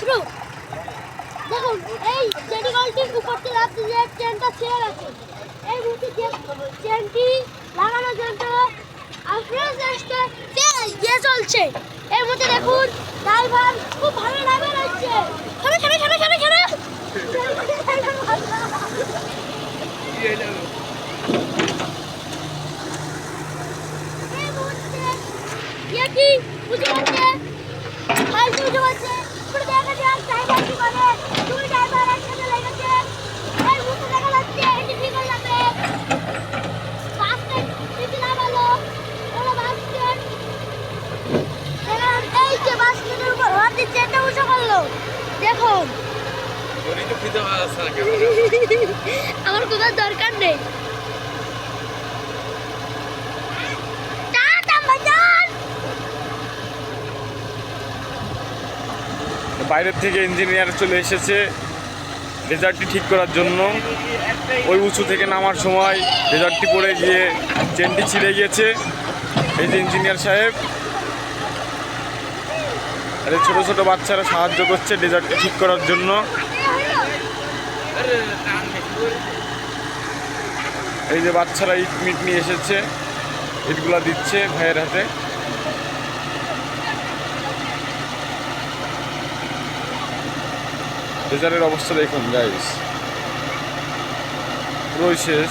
ছোট দেখুন, এই চেনি কলটির উপরতে রাখতে যে চেনটা ছিঁড়ে গেছে, এই মুহূর্তে যে চেনটি চলছে। এই মুহূর্তে দেখুন ড্রাইভার খুব ভালো ড্রাইভার ছাড়ো আমার কোথাও দরকার নেই। বাইরের থেকে ইঞ্জিনিয়ার চলে এসেছে রেজাল্টটি ঠিক করার জন্য। ওই উঁচু থেকে নামার সময় রেজাল্টটি পড়ে গিয়ে চেনটি ছিঁড়ে গিয়েছে। এই যে ইঞ্জিনিয়ার সাহেব। আর ছোটো ছোটো বাচ্চারা সাহায্য করছে ডেজার্টটি ঠিক করার জন্য। এই যে বাচ্চারা ইট মিট নিয়ে এসেছে, ইটগুলা দিচ্ছে ভাইয়ের হাতে। রেজারের অবস্থা দেখুন গাইস শেষ।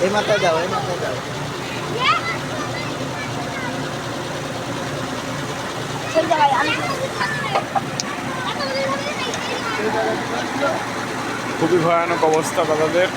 এই মাথায় যাও এই মাথায় যাও। সেই জায়গায় আমি খুবই ভয়ানক অবস্থা দাদাদের